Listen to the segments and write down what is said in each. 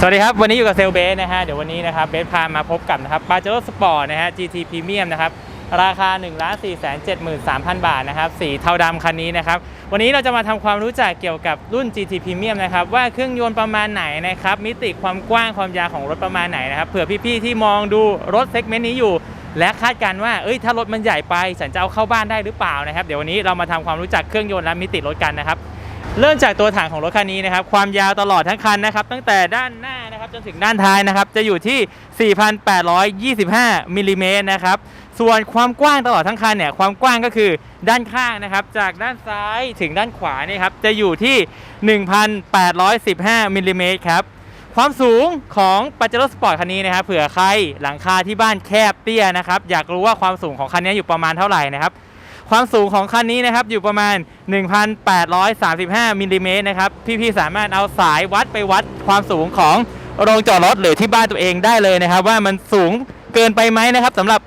สวัสดีครับ วันนี้อยู่กับเซลเบสนะฮะ เดี๋ยววันนี้นะครับเบสพามาพบกับนะครับปาเจโร่สปอร์ตนะฮะ GT Premium นะครับ ราคา 1 4 7 3 0 0 0 บาทนะครับสีเทาดำคันนี้นะครับ วันนี้เราจะมาทำความรู้จักเกี่ยวกับรุ่น GT Premium นะครับ ว่าเครื่องยนต์ประมาณไหนนะครับ มิติความกว้างความยาวของรถประมาณไหนนะครับ เผื่อพี่ๆที่มองดูรถเซกเมนต์นี้อยู่ และคาดการณ์ว่า เอ้ย ถ้ารถมันใหญ่ไป ฉันจะเอาเข้าบ้านได้หรือเปล่านะครับ เดี๋ยววันนี้เรามาทำความรู้จักเครื่องยนต์และมิติรถกันนะครับ เริ่มจากตัวถังของรถคันนี้นะครับ ความยาวตลอดทั้งคันนะครับ ตั้งแต่ด้านหน้านะครับจนถึงด้านท้ายนะครับ จะอยู่ที่ 4,825มิลลิเมตรนะครับ ส่วนความกว้างตลอดทั้งคันเนี่ย ความกว้างก็คือด้านข้างนะครับ จากด้านซ้ายถึงด้านขวาเนี่ยครับ จะอยู่ที่ 1,815มิลลิเมตรครับ ความสูงของปาเจโร่สปอร์ตคันนี้นะครับ เผื่อใครหลังคาที่บ้านแคบเตี้ยนะครับ อยากรู้ว่าความสูงของคันนี้อยู่ประมาณเท่าไหร่นะครับ ความสูงของคันนี้นะครับอยู่ประมาณ 1,835มิลลิเมตรนะครับพี่ๆสามารถเอาสายวัดไปวัดความสูงของโรงจอดรถหรือที่บ้านตัวเองได้เลยนะครับ ว่ามันสูงเกินไปไหมนะครับสำหรับ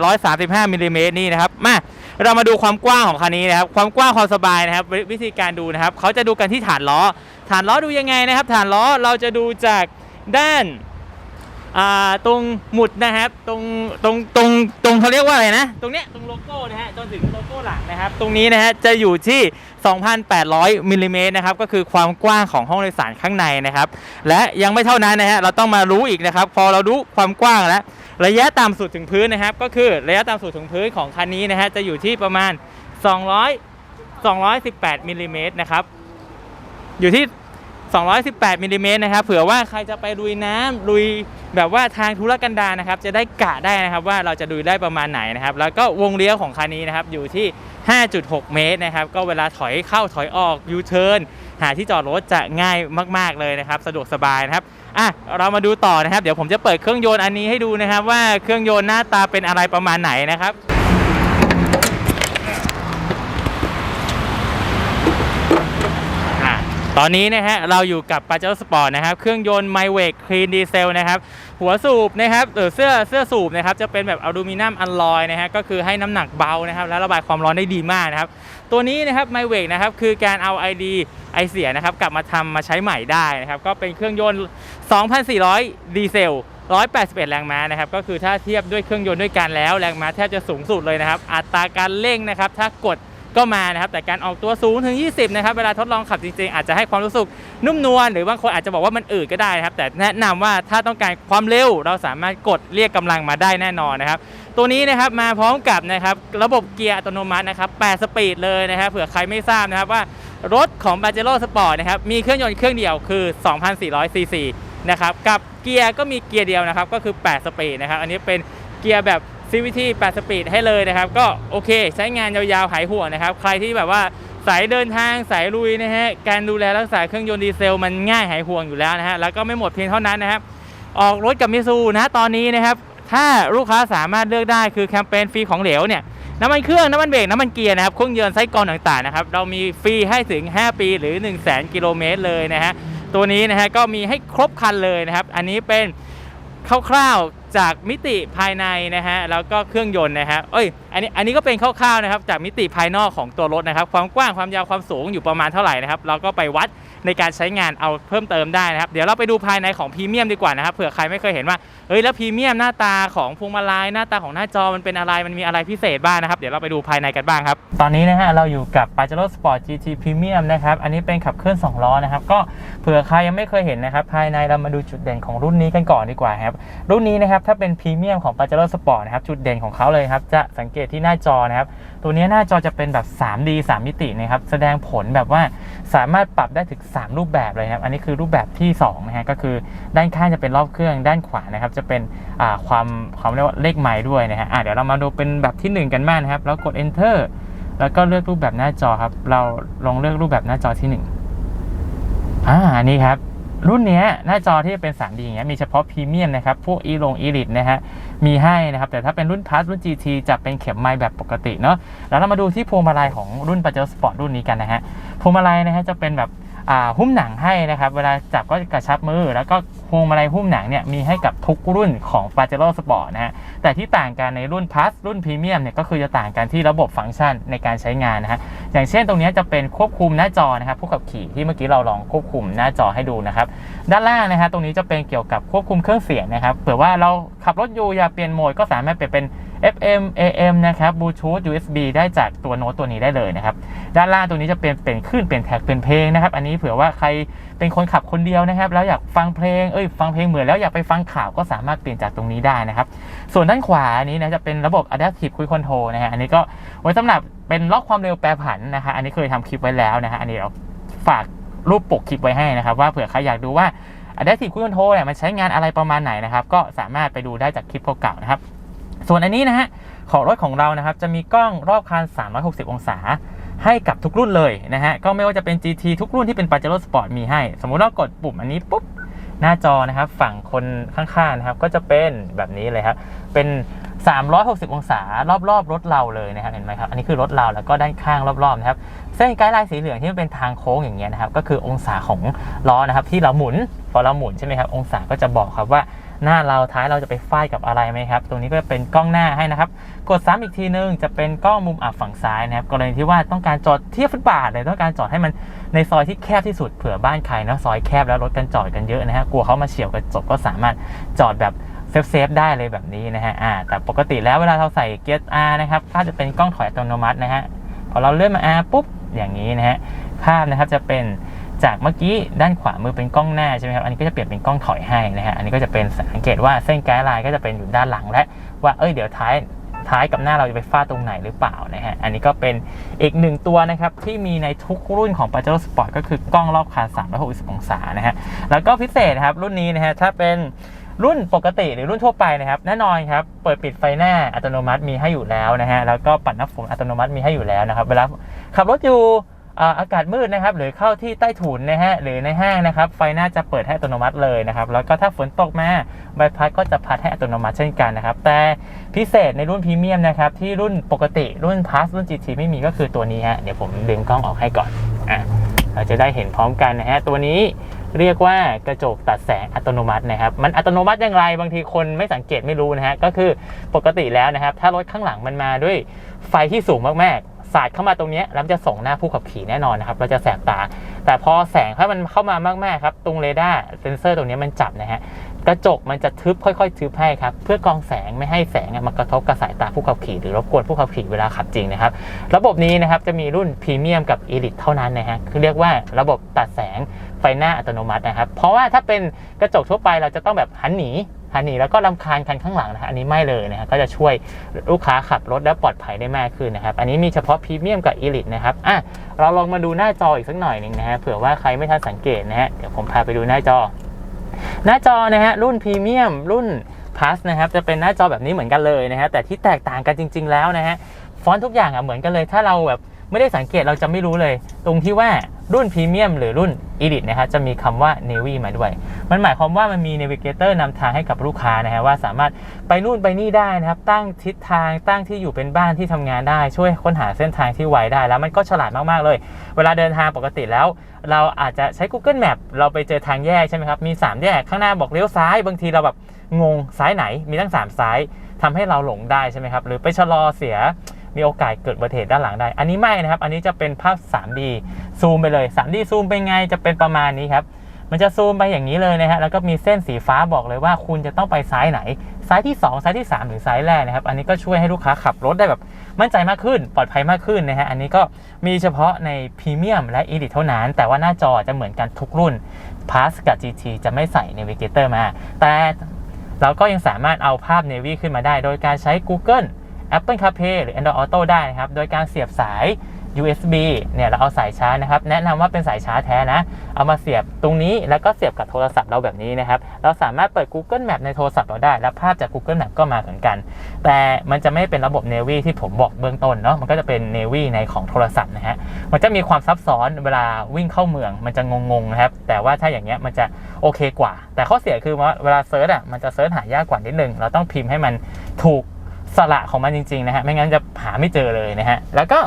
1,835มิลลิเมตรนี่นะครับมาเรามาดูความกว้างของคันนี้นะครับ ความกว้างความสบายนะครับ วิวิธีการดูนะครับเขาจะดูกันที่ฐานล้อ ฐานล้อดูยังไงนะครับ ฐานล้อเราจะดูจากด้าน อ่าตรงหมุดนะครับตรงตรงตรงตรงเขาเรียกว่าอะไรนะ ตรงเนี้ยตรงโลโก้นะฮะจนถึงโลโก้หลังนะครับ ตรงนี้นะฮะจะอยู่ที่ 2,800มิลลิเมตรนะครับก็คือความกว้างของห้องโดยสารข้างในนะครับ และยังไม่เท่านั้นนะฮะเราต้องมารู้อีกนะครับ พอเรารู้ความกว้างแล้วระยะต่ำสุดถึงพื้นนะครับ ก็คือระยะต่ำสุดถึงพื้นของคันนี้นะฮะจะอยู่ที่ประมาณ 200 218มิลลิเมตรนะครับอยู่ที่ 218มิลลิเมตรนะครับเผื่อว่าใครจะไปลุยน้ำลุยแบบว่าทางธุรกันดารนะครับ จะได้กะได้นะครับว่าเราจะลุยได้ประมาณไหนนะครับ แล้วก็วงเลี้ยวของคันนี้นะครับอยู่ที่ 5.6 เมตรนะครับก็เวลาถอยเข้าถอยออกยูเทิร์นหาที่จอดรถจะง่ายมาก ๆเลยนะครับ สะดวกสบายนะครับอะเรามาดูต่อนะครับ เดี๋ยวผมจะเปิดเครื่องยนต์อันนี้ให้ดูนะครับ ว่าเครื่องยนต์หน้าตาเป็นอะไรประมาณไหนนะครับ อะ ตอนนี้นะฮะเราอยู่กับปาเจ r o สปอร์ตนะครับ เครื่องยนต์ไมเวกคลีนดีเซลนะครับ หัวสูบนะครับหรือเสื้อเสื้อสูบนะครับจะเป็นแบบอลูมิเนียมอัลลอยนะฮะก็คือให้น้ำหนักเบานะครับ และระบายความร้อนได้ดีมากนะครับ ตัวนี้นะครับไมเวกนะครับคือการเอา ID ไอเสียนะครับกลับมาทำมาใช้ใหม่ได้นะครับ ก็เป็นเครื่องยนต์ 2,400 ดีเซล 181 แรงม้านะครับ ก็คือถ้าเทียบด้วยเครื่องยนต์ด้วยกันแล้ว แรงม้าแทบจะสูงสุดเลยนะครับ อัตราการเร่งนะครับ ถ้ากด ก็มานะครับ แต่การออกตัวสูงถึง 20 นะครับ เวลาทดลองขับจริงๆ อาจจะให้ความรู้สึกนุ่มนวลหรือบางคนอาจจะบอกว่ามันอืดก็ได้นะครับ แต่แนะนำว่าถ้าต้องการความเร็วเราสามารถกดเรียกกำลังมาได้แน่นอนนะครับตัวนี้นะครับมาพร้อมกับนะครับระบบเกียร์อัตโนมัตินะครับ 8 สปีดเลยนะครับเผื่อใครไม่ทราบนะครับว่ารถของ b a j e r o Sport นะครับมีเครื่องยนต์เครื่องเดียวคือ 2,400 ซีซีนะครับกับเกียร์ก็มีเกียร์เดียวนะครับก็คือ 8 สปีดนะครับอันนี้เป็นเกียร์แบบ CVT 8 สปีดให้เลยนะครับ ก็โอเค ใช้งานยาวๆ หายห่วงนะครับ ใครที่แบบว่าสายเดินทางสายลุยนะฮะ การดูแลรักษาเครื่องยนต์ดีเซลมันง่ายหายห่วงอยู่แล้วนะฮะ แล้วก็ไม่หมดเพียงเท่านั้นนะครับ ออกรถกับมิซูนะตอนนี้นะครับ ถ้าลูกค้าสามารถเลือกได้คือแคมเปญฟรีของเหลวเนี่ยน้ำมันเครื่อง น้ำมันเบรก น้ำมันเกียร์นะครับ เครื่องยนต์ไส้กรองต่างๆนะครับ เรามีฟรีให้ถึง 5 ปีหรือ 1 0 0 0 0แกิโลเมตรเลยนะฮะ ตัวนี้นะฮะก็มีให้ครบคันเลยนะครับ อันนี้เป็นคร่าวๆ จากมิติภายในนะฮะแล้วก็เครื่องยนต์นะฮะเอ้ย อันนี้อันนี้ก็เป็นคร่าวๆนะครับจากมิติภายนอกของตัวรถนะครับ ความกว้างความยาวความสูงอยู่ประมาณเท่าไหร่นะครับเราก็ไปวัดในการใช้งานเอาเพิ่มเติมได้นะครับ เดี๋ยวเราไปดูภายในของพรีเมียมดีกว่านะครับเผื่อใครไม่เคยเห็นว่าเอ้ยแล้วพรีเมียมหน้าตาของพวงมาลัยหน้าตาของหน้าจอมันเป็นอะไรมันมีอะไรพิเศษบ้างนะครับ เดี๋ยวเราไปดูภายในกันบ้างครับ ตอนนี้นะฮะเราอยู่กับ Pajero Sport GT Premium นะครับอันนี้เป็นขับเคลื่อน2ล้อนะครับก็เผื่อใครยังไม่เคยเห็นนะครับภายในเรามาดูจุดเด่นของรุ่นนี้กันก่อนดีกว่าครับรุ่นนี้นะครับถ้าเป็นพรีเมียมของ Pajero Sport นะครับจุดเด่นของเขาเลยครับจะสังเกตที่หน้าจอนะครับ ตัวนี้หน้าจอจะเป็นแบบ 3D 3 มิตินะครับ แสดงผลแบบว่าสามารถปรับได้ถึง 3 รูปแบบเลยครับ อันนี้คือรูปแบบที่2นะฮะ ก็คือด้านข้างจะเป็นรอบเครื่อง ด้านขวานะครับ จะเป็นความความเรียกว่าเลขไม้ด้วยนะฮะะเดี๋ยวเรามาดูเป็นแบบที่ 1 กันบ้างนะครับ แล้วกด enter แล้วก็เลือกรูปแบบหน้าจอครับ เราลองเลือกรูปแบบหน้าจอที่1อ่า อันนี้ครับ รุ่นนี้หน้าจอที่เป็น 3D อย่างเงี้ยมีเฉพาะพรีเมียมนะครับ พวกอีลงอีลิตนะฮะมีให้นะครับ แต่ถ้าเป็นรุ่นพาร์ทรุ่น GT จะเป็นเข็มไม้แบบปกติเนาะแล้วเรามาดูที่พวงมาลัยของรุ่นปาเจอร์สปอร์ตรุ่นนี้กันนะฮะพวงมาลัยนะฮะจะเป็นแบบ หุ้มหนังให้นะครับ เวลาจับก็กระชับมือ แล้วก็พวงมาลัยหุ้มหนังเนี่ยมีให้กับทุกรุ่นของ p a j e r o Sport นะฮะแต่ที่ต่างกันในรุ่น Plus รุ่น Premium เนี่ยก็คือจะต่างกันที่ระบบฟังก์ชันในการใช้งานนะฮะอย่างเช่นตรงนี้จะเป็นควบคุมหน้าจอนะครับผู้ขับขี่ที่เมื่อกี้เราลองควบคุมหน้าจอให้ดูนะครับด้านล่างนะฮะตรงนี้จะเป็นเกี่ยวกับควบคุมเครื่องเสียงนะครับเผื่อว่าเราขับรถอยู่อยากเปลี่ยนโหมดก็สามารถเปลี่ยนเป็น FM AM นะครับ Bluetooth USB ได้จากตัวโน้ตตัวนี้ได้เลยนะครับ ด้านล่างตรงนี้จะเป็นเป็นคลื่นเป็นแท็กเป็นเพลงนะครับ อันนี้เผื่อว่าใครเป็นคนขับคนเดียวนะครับ แล้วอยากฟังเพลง เอ้ย ฟังเพลงเหมือนแล้วอยากไปฟังข่าวก็สามารถเปลี่ยนจากตรงนี้ได้นะครับ ส่วนด้านขวานี้นะจะเป็นระบบ Adaptive Cruise Control นะฮะ อันนี้ก็ไว้สำหรับเป็นล็อกความเร็วแปรผันนะฮะ อันนี้เคยทำคลิปไว้แล้วนะฮะ อันนี้เราฝากรูปปกคลิปไว้ให้นะครับ ว่าเผื่อใครอยากดูว่า Adaptive Cruise Control เนี่ยมันใช้งานอะไรประมาณไหนนะครับ ก็สามารถไปดูได้จากคลิปเก่าๆนะครับ ส่วนอันนี้นะฮะของรถของเรานะครับจะมีกล้องรอบคัน 360 องศา ให้กับทุกรุ่นเลยนะฮะก็ไม่ว่าจะเป็น GT ทุกรุ่นที่เป็น Pajero Sport มีให้ สมมุติเรากดปุ่มอันนี้ปุ๊บหน้าจอนะครับฝั่งคนข้างๆนะครับก็จะเป็นแบบนี้เลยครับเป็น360 องศารอบๆรถเราเลยนะครับเห็นไหมครับอันนี้คือรถเราแล้วก็ด้านข้างรอบๆนะครับเส้นไกด์ไลน์สีเหลืองที่มันเป็นทางโค้งอย่างเงี้ยนะครับก็คือองศาของล้อนะครับที่เราหมุนพอเราหมุนใช่ไหมครับองศาก็จะบอกครับว่า หน้าเราท้ายเราจะไปฝ้ายกับอะไรไหมครับ ตรงนี้ก็เป็นกล้องหน้าให้นะครับ กดซ้ำอีกทีนึงจะเป็นกล้องมุมอับฝั่งซ้ายนะครับกรณีที่ว่าต้องการจอดเทียบฟุตบาทเลยต้องการจอดให้มันในซอยที่แคบที่สุดเผื่อบ้านใครนะซอยแคบแล้วรถกันจอดกันเยอะนะฮะกลัวเขามาเฉียวกระจกก็สามารถจอดแบบเซฟเซฟๆได้เลยแบบนี้นะฮะอ่าแต่ปกติแล้วเวลาเราใส่เกียร์ R นะครับก็จะเป็นกล้องถอยอัตโนมัตินะฮะพอเราเลื่อนมา R ปุ๊บอย่างนี้นะฮะภาพนะครับจะเป็น จากเมื่อกี้ด้านขวามือเป็นกล้องหน้าใช่ไหมครับ อันนี้ก็จะเปลี่ยนเป็นกล้องถอยให้นะฮะ อันนี้ก็จะเป็นสังเกตว่าเส้นไกด์ไลน์ก็จะเป็นอยู่ด้านหลังและ ว่าเอ้ยเดี๋ยวท้ายท้ายกับหน้าเราจะไปฟาดตรงไหนหรือเปล่านะฮะ อันนี้ก็เป็นอีกหนึ่งตัวนะครับ ที่มีในทุกรุ่นของ Pajero Sport ก็คือกล้องรอบคัน360 องศานะฮะ แล้วก็พิเศษนะครับรุ่นนี้นะฮะถ้าเป็นรุ่นปกติหรือรุ่นทั่วไปนะครับ แน่นอนครับ เปิดปิดไฟหน้าอัตโนมัติมีให้อยู่แล้วนะฮะ แล้วก็ปัดน้ำฝนอัตโนมัติมีให้อยู่แล้วนะครับ เวลาขับรถอยู่ อากาศมืดนะครับหรือเข้าที่ใต้ถุนนะฮะหรือในห้างนะครับไฟหน้าจะเปิดให้อัตโนมัติเลยนะครับแล้วก็ถ้าฝนตกมาใบพัดก็จะพัดให้อัตโนมัติเช่นกันนะครับแต่พิเศษในรุ่นพรีเมียมนะครับที่รุ่นปกติรุ่น Plus รุ่น GT ไม่มีก็คือตัวนี้ฮะเดี๋ยวผมดึงกล้องออกให้ก่อนอะเราจะได้เห็นพร้อมกันนะฮะตัวนี้เรียกว่ากระจกตัดแสงอัตโนมัตินะครับ มันอัตโนมัติอย่างไรบางทีคนไม่สังเกตไม่รู้นะฮะก็คือปกติแล้วนะครับ ถ้ารถข้างหลังมันมาด้วยไฟที่สูงมากๆ สาดเข้ามาตรงนี้แล้วจะส่งหน้าผู้ขับขี่แน่นอนนะครับ เราจะแสบตา แต่พอแสงถ้ามันเข้ามามากๆครับตรงเรดาร์เซนเซอร์ตรงนี้มันจับนะฮะกระจกมันจะทึบค่อยๆทึบให้ครับเพื่อกรองแสงไม่ให้แสงมากระทบกับสายตาผู้ขับขี่หรือรบกวนผู้ขับขี่เวลาขับจริงนะครับ ระบบนี้นะครับจะมีรุ่นพรีเมียมกับเอลิทเท่านั้นนะฮะคือเรียกว่าระบบตัดแสง ฟหน้าอัตโนมัตินะครับ เพราะว่าถ้าเป็นกระจกทั่วไปเราจะต้องแบบหันหนีหันหนีแล้วก็ลำคาญคันข้างหลังนะอันนี้ไม่เลยนะฮะก็จะช่วยลูกค้าขับรถได้ปลอดภัยได้มากขึ้นนะครับ อันนี้มีเฉพาะพรีเมียมกับ e l i t e นะครับอะเราลองมาดูหน้าจออีกสักหน่อยหนึ่งนะฮะเผื่อว่าใครไม่ทันสังเกตนะฮะเดี๋ยวผมพาไปดูหน้าจอ หน้าจอนะฮะรุ่นพรีเมียมรุ่น Plus นะครับจะเป็นหน้าจอแบบนี้เหมือนกันเลยนะฮะแต่ที่แตกต่างกันจริง ๆ แล้วนะฮะฟอนต์ทุกอย่างอะเหมือนกันเลยถ้าเราแบบ ไม่ได้สังเกตเราจะไม่รู้เลย ตรงที่ว่ารุ่นพรีเมียมหรือรุ่น Elite นะฮะจะมีคำว่า Navy มาด้วย มันหมายความว่ามันมี Navigator นำทางให้กับลูกค้านะฮะว่าสามารถไปนู่นไปนี่ได้นะครับ ตั้งทิศทางตั้งที่อยู่เป็นบ้านที่ทำงานได้ ช่วยค้นหาเส้นทางที่ไวได้ แล้วมันก็ฉลาดมาก ๆ เลย เวลาเดินทางปกติแล้ว เราอาจจะใช้ Google Map เราไปเจอทางแยกใช่ไหมครับ มี 3 แยกข้างหน้าบอกเลี้ยวซ้าย บางทีเราแบบงงซ้ายไหน มีตั้ง 3 ซ้ายทำให้เราหลงได้ใช่ไหมครับ หรือไปชะลอเสีย มีโอกาสเกิดอุบัติเหตุด้านหลังได้ อันนี้ไม่นะครับ อันนี้จะเป็นภาพ 3D ซูมไปเลย 3D ซูมเป็นไงจะเป็นประมาณนี้ครับ มันจะซูมไปอย่างนี้เลยนะฮะ แล้วก็มีเส้นสีฟ้าบอกเลยว่าคุณจะต้องไปซ้ายไหน ซ้ายที่ 2 ซ้ายที่ 3 หรือซ้ายแรกนะครับ อันนี้ก็ช่วยให้ลูกค้าขับรถได้แบบมั่นใจมากขึ้น ปลอดภัยมากขึ้นนะฮะ อันนี้ก็มีเฉพาะในพรีเมียมและ Elite เท่านั้น แต่ว่าหน้าจอจะเหมือนกันทุกรุ่น Plus กับ GT จะไม่ใส่ Navigator มา แต่เราก็ยังสามารถเอาภาพ Navy ขึ้นมาได้ โดยการใช้ Google Apple CarPlay หรือ Android Auto ได้นะครับ โดยการเสียบสาย USB เนี่ยเราเอาสายชาร์จนะครับ แนะนำว่าเป็นสายชาร์จแท้นะ เอามาเสียบตรงนี้แล้วก็เสียบกับโทรศัพท์เราแบบนี้นะครับ เราสามารถเปิด Google Map ในโทรศัพท์เราได้ และภาพจาก Google Map ก็มาเหมือนกัน แต่มันจะไม่เป็นระบบ Navy ที่ผมบอกเบื้องต้นเนาะมันก็จะเป็น Navy ในของโทรศัพท์นะฮะมันจะมีความซับซ้อนเวลาวิ่งเข้าเมือง มันจะงงๆนะครับแต่ว่าถ้าอย่างเงี้ยมันจะโอเคกว่า แต่ข้อเสียคือว่าเวลาเซิร์ชอะมันจะเซิร์ชหายากกว่านิดนึงเราต้องพิมพ์ให้มันถูก สระของมันจริงๆนะฮะไม่งั้นจะหาไม่เจอเลยนะฮะแล้วก็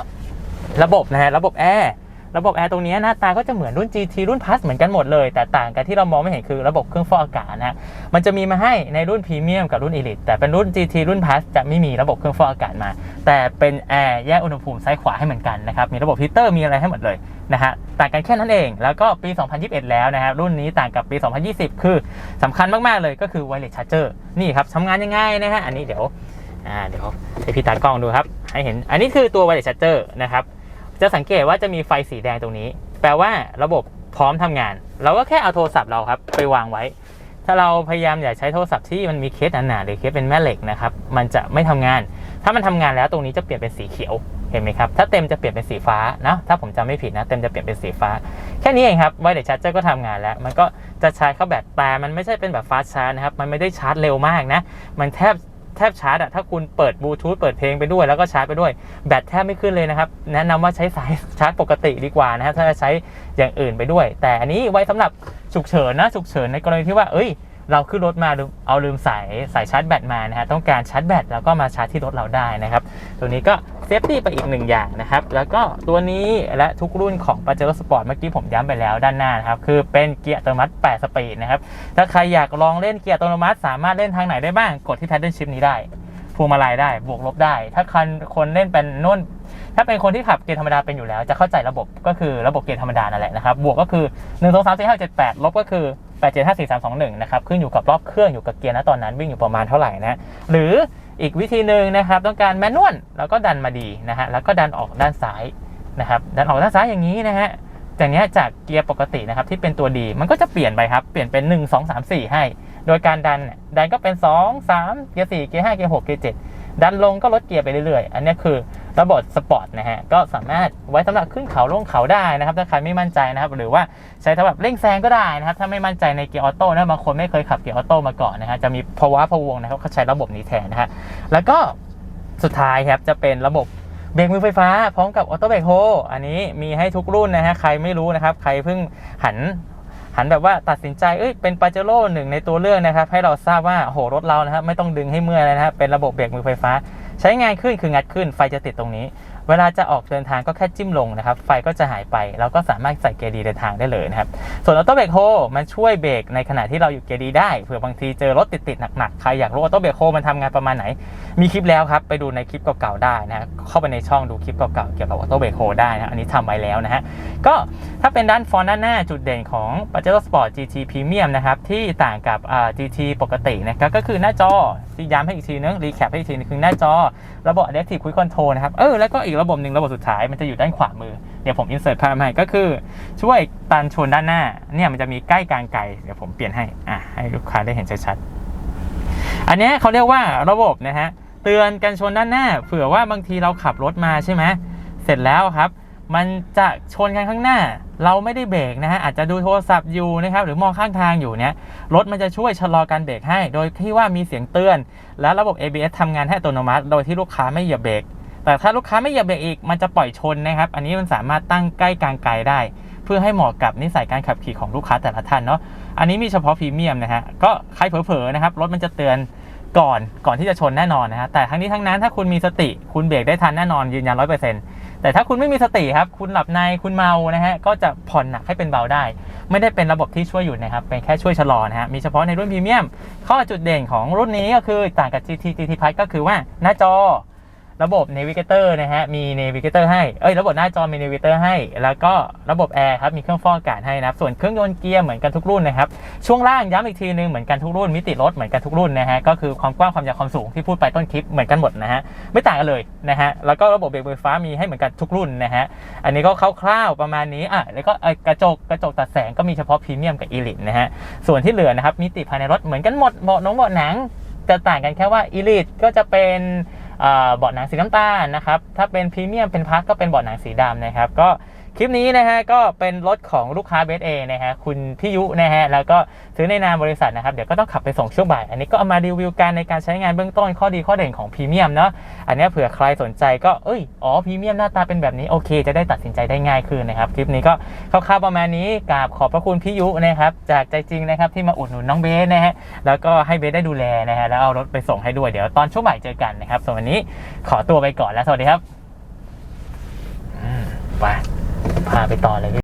ระบบนะฮะระบบแอร์ระบบแอร์ตรงนี้หน้าตาก็จะเหมือนรุ่น GT รุ่น Plus เหมือนกันหมดเลย แต่ต่างกันที่เรามองไม่เห็นคือระบบเครื่องฟอกอากาศนะมันจะมีมาให้ในรุ่นพรีเมียมกับรุ่น Elite แต่เป็นรุ่น GT รุ่น Plus จะไม่มีระบบเครื่องฟอกอากาศมา แต่เป็นแอร์แยกอุณหภูมิซ้ายขวาให้เหมือนกันนะครับมีระบบฮีเตอร์มีอะไรให้หมดเลยนะฮะต่างกันแค่นั้นเอง แล้วก็ปี 2021 แล้วนะครับรุ่นนี้ต่างกับปี 2020 คือสำคัญมากๆเลยก็คือ wireless charger นี่ครับทำงานยังไงนะฮะอันนี้เดี๋ยว อ่าเดี๋ยวให้พี่ตากล้องดูครับ ให้เห็นอันนี้คือตัว wireless charger นะครับ จะสังเกตว่าจะมีไฟสีแดงตรงนี้ แปลว่าระบบพร้อมทำงาน เราก็แค่เอาโทรศัพท์เราครับ ไปวางไว้ ถ้าเราพยายามอยากใช้โทรศัพท์ที่มันมีเคสหนาๆหรือเคสเป็นแม่เหล็กนะครับ มันจะไม่ทำงาน ถ้ามันทำงานแล้วตรงนี้จะเปลี่ยนเป็นสีเขียวเห็นไหมครับ ถ้าเต็มจะเปลี่ยนเป็นสีฟ้านะ ถ้าผมจำไม่ผิดนะ เต็มจะเปลี่ยนเป็นสีฟ้า แค่นี้เองครับไวเลชาร์จเจอร์ก็ทำงานแล้ว มันก็จะชาร์จเข้าแบตแต่มันไม่ใช่เป็นแบบฟาสชาร์จนะครับ มันไม่ได้ชาร์จเร็วมากนะ มันแทบ แทบชาร์จอะถ้าคุณเปิดบลูทูธเปิดเพลงไปด้วยแล้วก็ชาร์จไปด้วย แบตแทบไม่ขึ้นเลยนะครับ แนะนำว่าใช้สายชาร์จปกติดีกว่านะครับถ้าจะใช้อย่างอื่นไปด้วย แต่อันนี้ไว้สำหรับฉุกเฉินนะฉุกเฉินในกรณีที่ว่าเอ้ย เราขึ้นรถมาเอาลืมสายสายชาร์จแบตมานะฮะต้องการชาร์จแบตแล้วก็มาชาร์จที่รถเราได้นะครับ ตัวนี้ก็เซฟตี้ไปอีกหนึ่งอย่างนะครับ แล้วก็ตัวนี้และทุกรุ่นของปาเจโร่สปอร์ตเมื่อกี้ผมย้ำไปแล้วด้านหน้านะครับ คือเป็นเกียร์อัตโนมัติ 8 สปีดนะครับ ถ้าใครอยากลองเล่นเกียร์อัตโนมัติ สามารถเล่นทางไหนได้บ้าง กดที่ paddle shift นี้ได้พวงมาลัยได้บวกลบได้ ถ้าคนคนเล่นเป็นนุ่น ถ้าเป็นคนที่ขับเกียร์ธรรมดาเป็นอยู่แล้ว จะเข้าใจระบบก็คือระบบเกียร์ธรรมดานั่นแหละนะครับบวกก็คือ 1 2 3 4 5 7 8 ลบก็คือ 8 7 5 4 3 2 1นะครับขึ้นอยู่กับรอบเครื่องอยู่กับเกียร์นะตอนนั้นวิ่งอยู่ประมาณเท่าไหร่นะหรืออีกวิธีหนึ่งนะครับต้องการแมนนวลแล้วก็ดันมาดีนะฮะแล้วก็ดันออกด้านซ้ายนะครับดันออกด้านซ้ายอย่างนี้นะฮะจากนี้จากเกียร์ปกตินะครับที่เป็นตัวดีมันก็จะเปลี่ยนไปครับเปลี่ยนเป็น 1 2 3 4 ให้ โดยการดันดันก็เป็น 2 3 เกียร์4เกียร์5เกียร์6เกียร์7ดันลงก็ลดเกียร์ไปเรื่อยๆ อันนี้คือ ระบบสปอร์ตนะฮะก็สามารถไว้สำหรับขึ้นเขาลงเขาได้นะครับถ้าใครไม่มั่นใจนะครับ หรือว่าใช้สำหรับเร่งแซงก็ได้นะครับ ถ้าไม่มั่นใจในเกียร์ออโต้นะบางคนไม่เคยขับเกียร์ออโต้มาก่อนนะฮะจะมีภาวะพวงนะครับเขาใช้ระบบนี้แทนนะฮะแล้วก็สุดท้ายครับจะเป็นระบบเบรกมือไฟฟ้าพร้อมกับออโต้เบรกโฮอันนี้มีให้ทุกรุ่นนะฮะใครไม่รู้นะครับ ใครเพิ่งหันหันแบบว่าตัดสินใจ เอ้ย เป็นปาเจโร่หนึ่งในตัวเลือกนะครับ ให้เราทราบว่า โห รถเรานะครับ ไม่ต้องดึงให้เมื่อยนะครับ เป็นระบบเบรกมือไฟฟ้า ใช้งานขึ้นคืองัดขึ้นไฟจะติดตรงนี้ เวลาจะออกเดินทางก็แค่จิ้มลงนะครับ ไฟก็จะหายไปเราก็สามารถใส่เกียร์ดีเดินทางได้เลยนะครับ ส่วนออโต้เบรกโฮมันช่วยเบรกในขณะที่เราอยู่เกียร์ดีได้เผื่อบางทีเจอรถติดๆหนักๆใครอยากรู้ออโต้เบรกโฮมันทำงานประมาณไหน มีคลิปแล้วครับ ไปดูในคลิปเก่าๆได้นะเข้าไปในช่องดูคลิปเก่าๆเกี่ยวกับออโต้เบรกโฮได้นะอันนี้ทำไว้แล้วนะฮะก็ถ้าเป็นด้านฟอนต์ด้านหน้าจุดเด่นของ Pajero Sport GT Premium นะครับที่ต่างกับ GT ปกตินะครับก็คือหน้าจอที่ย้ำให้อีกทีนึงรีแคปให้อีกทีนึงคือหน้าจอระบบ Adaptive Cruise Control นะครับเออแล้วก็อีกระบบหนึ่งระบบสุดท้ายมันจะอยู่ด้านขวามือเดี๋ยวผมอินเสิร์ตภาพให้ก็คือช่วยตันชนด้านหน้าเนี่ยมันจะมีใกล้กลางไกลเดี๋ยวผมเปลี่ยนให้อะให้ลูกค้าได้เห็นชัดๆอันนี้เขาเรียกว่าระบบนะฮะเตือนกันชนด้านหน้า เผื่อว่าบางทีเราขับรถมาใช่ไหมเสร็จแล้วครับ มันจะชนกันข้างหน้า เราไม่ได้เบรกนะฮะอาจจะดูโทรศัพท์อยู่นะครับหรือมองข้างทางอยู่เนี่ยรถมันจะช่วยชะลอการเบรกให้ โดยที่ว่ามีเสียงเตือน และระบบ ABS ทำงานให้อัตโนมัติ โดยที่ลูกค้าไม่เหยียบเบรก แต่ถ้าลูกค้าไม่เหยียบเบรกอีกมันจะปล่อยชนนะครับ อันนี้มันสามารถตั้งใกล้กลางไกลได้ เพื่อให้เหมาะกับนิสัยการขับขี่ของลูกค้าแต่ละท่านเนาะอันนี้มีเฉพาะพรีเมียมนะฮะก็ใครเผลอๆนะครับรถมันจะเตือนก่อนก่อนที่จะชนแน่นอนนะฮะแต่ทั้งนี้ทั้งนั้นถ้าคุณมีสติคุณเบรกได้ทันแน่นอนยืนยันร้อยเปอร์เซ็นต์แต่ถ้าคุณไม่มีสติครับ คุณหลับในคุณเมานะฮะก็จะผ่อนหนักให้เป็นเบาได้ ไม่ได้เป็นระบบที่ช่วยหยุดนะครับ เป็นแค่ช่วยชะลอนะฮะมีเฉพาะในรุ่นพรีเมียม ข้อจุดเด่นของรุ่นนี้ก็คือต่างกับ GT GT Plus ก็คือว่าหน้าจอ ระบบ Navigator นะฮะ มี Navigator ให้ เอ้ย ระบบหน้าจอมี Navigator ให้ แล้วก็ระบบแอร์ครับ มีเครื่องฟอกอากาศให้นะครับ ส่วนเครื่องยนต์เกียร์เหมือนกันทุกรุ่นนะครับ ช่วงล่างย้ำอีกทีนึงเหมือนกันทุกรุ่น มิติรถเหมือนกันทุกรุ่นนะฮะ ก็คือความกว้างความยาวความสูงที่พูดไปต้นคลิปเหมือนกันหมดนะฮะ ไม่ต่างกันเลยนะฮะ แล้วก็ระบบเบรกไฟฟ้ามีให้เหมือนกันทุกรุ่นนะฮะ อันนี้ก็คร่าวๆประมาณนี้ อะ แล้วก็กระจกกระจกตัดแสงก็มีเฉพาะพรีเมียมกับอีลิทนะฮะ ส่วนที่เหลือนะครับมิติภายในรถเหมือนกันหมดเบาะนงเบาะหนังจะต่างกันแค่ว่าอีลิทก็จะเป็น เบาะหนังสีน้ำตาลนะครับถ้าเป็นพรีเมียมเป็นพักก็เป็นเบาะหนังสีดำนะครับก็ คลิปนี้นะฮะก็เป็นรถของลูกค้าเบสเอนะฮะคุณพี่ยุนะฮะแล้วก็ซื้อในนามบริษัทนะครับเดี๋ยวก็ต้องขับไปส่งช่วงบ่าย อันนี้ก็เอามารีวิวกันในการใช้งานเบื้องต้นข้อดีข้อเด่นของพรีเมียมเนาะอันนี้เผื่อใครสนใจก็เอ้ยอ๋อพรีเมียมหน้าตาเป็นแบบนี้โอเค จะได้ตัดสินใจได้ง่ายขึ้นนะครับคลิปนี้ก็คร่าวๆประมาณนี้กราบขอบพระคุณพี่ยุนะครับจากใจจริงนะครับที่มาอุดหนุนน้องเบสนะฮะแล้วก็ให้เบสได้ดูแลนะฮะแล้วเอารถไปส่งให้ด้วยเดี๋ยวตอนช่วงบ่ายเจอกันนะครับส่วนวันนี้ขอตัวไปก่อนแล้วสวัสดีครับไป พาไปต่อเลยพี่